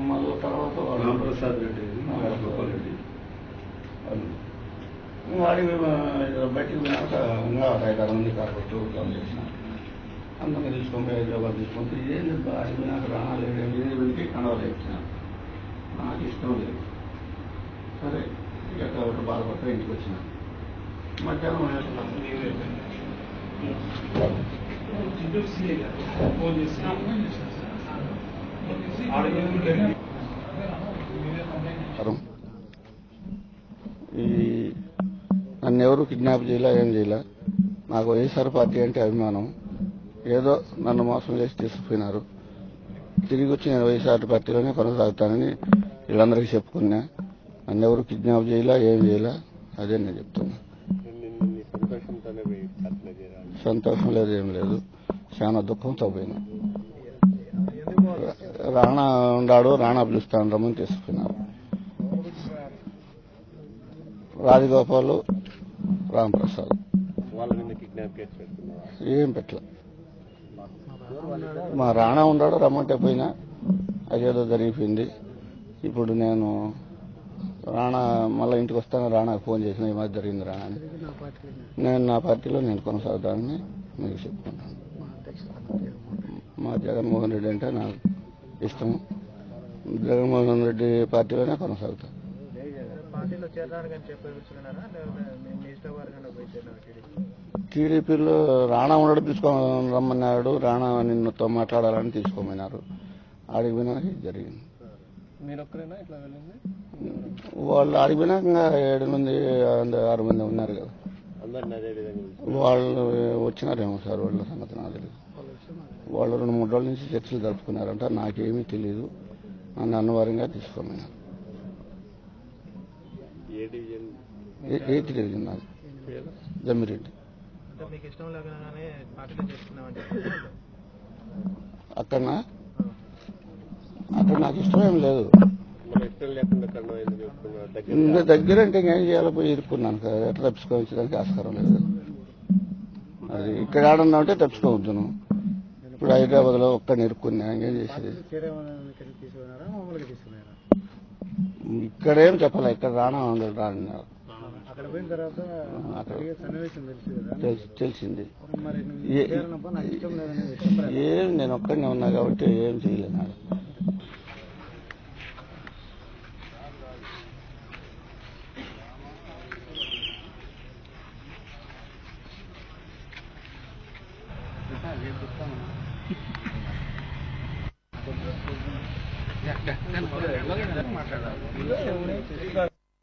మళ్ళీ తర్వాత రామప్రసాద్ రెడ్డి గోపాల్ రెడ్డి వాళ్ళు వాడి బయటికి పోయినాక ఇంకా ఒక మంది కార్పొరేట్లు ఉద్యోగం చేసినారు అందరినీ తీసుకొని హైదరాబాద్ తీసుకొని ఏం లేదు అడిగి పోయినాక రాలేదు ఏది వెళ్ళి కనవాలి నాకు ఇష్టం లేదు. సరే ఇక ఒకటి బాధపడతా ఇంటికి వచ్చినాను ఈ నన్ను ఎవరు కిడ్నాప్ చేయలే ఏం చేయలే? నాకు వైఎస్ఆర్ పార్టీ అంటే అభిమానం. ఏదో నన్ను మోసం చేసి తీసుకుపోయినారు. తిరిగి వచ్చి నేను వైఎస్ఆర్ పార్టీలోనే కొనసాగుతానని వీళ్ళందరికీ చెప్పుకున్నా. నన్ను ఎవరు కిడ్నాప్ చేయలే ఏం చేయలే? అదే నేను చెప్తున్నా. సంతోషం లేదు ఏం లేదు. చాలా దుఃఖంతో పోయినా. రాణా ఉన్నాడు రాణా పిలుస్తాను రమ్మని తీసుకుపోయినారు రాజగోపాల్ పెడుతున్నావా ఏం పెట్టలే. మా రాణా ఉన్నాడు రమ్మంటే పోయినా. అదేదో జరిగిపోయింది. ఇప్పుడు నేను రాణా మళ్ళీ ఇంటికి వస్తాను రాణాకు ఫోన్ చేసిన ఈ మధ్య జరిగింది రాణా అని. నేను నా పార్టీలో నేను కొనసాగుతానని మీకు చెప్పుకుంటాను. మా జగన్మోహన్ రెడ్డి అంటే నాకు ఇష్టం. జగన్మోహన్ రెడ్డి పార్టీలోనే కొనసాగుతాను టీడీపీలో రాణా ఉండడు తీసుకొని రమ్మన్నాడు. రాణా నిన్నతో మాట్లాడాలని తీసుకోమన్నారు. ఇది జరిగింది. వాళ్ళు ఇంకా ఏడు మంది అంద- ఆరు మంది ఉన్నారు కదా? వాళ్ళు వచ్చినారేమో సార్ వాళ్ళ సంగతి నాకు తెలియదు వాళ్ళు రెండు మూడు రోజుల నుంచి చర్చలు జరుపుకున్నారంట నాకేమీ తెలియదు నన్ను అన్నవారంగా తీసుకోమన్నారు ఎయిత్ డివిజన్? నాది? జమ్మిరెడ్డి. అంటే మీకు ఇష్టం లేకనే పార్టీలో చేసుకున్నామని చెప్పి అక్కడ అక్కడ నాకు ఇష్టం ఏం లేదు ఇంకా దగ్గర అంటే ఇంకేం చేయాలో పోయి ఇరుక్కున్నాను కదా ఎట్లా తప్పించుకోవచ్చడానికి ఆస్కారం లేదు అది ఇక్కడ ఆడన్నా ఉంటే తప్పించుకోవద్దును ఇప్పుడు హైదరాబాద్లో ఒక్కడిని ఇరుక్కున్నా ఇంకేం చేసేది? ఇక్కడేం చెప్పాలి? ఇక్కడ రానా ఉండదు రానన్నారు తెలిసింది. ఏ- నేను ఒక్కడినే ఉన్నా కాబట్టి ఏం చేయలేను మాట్లాడాలి.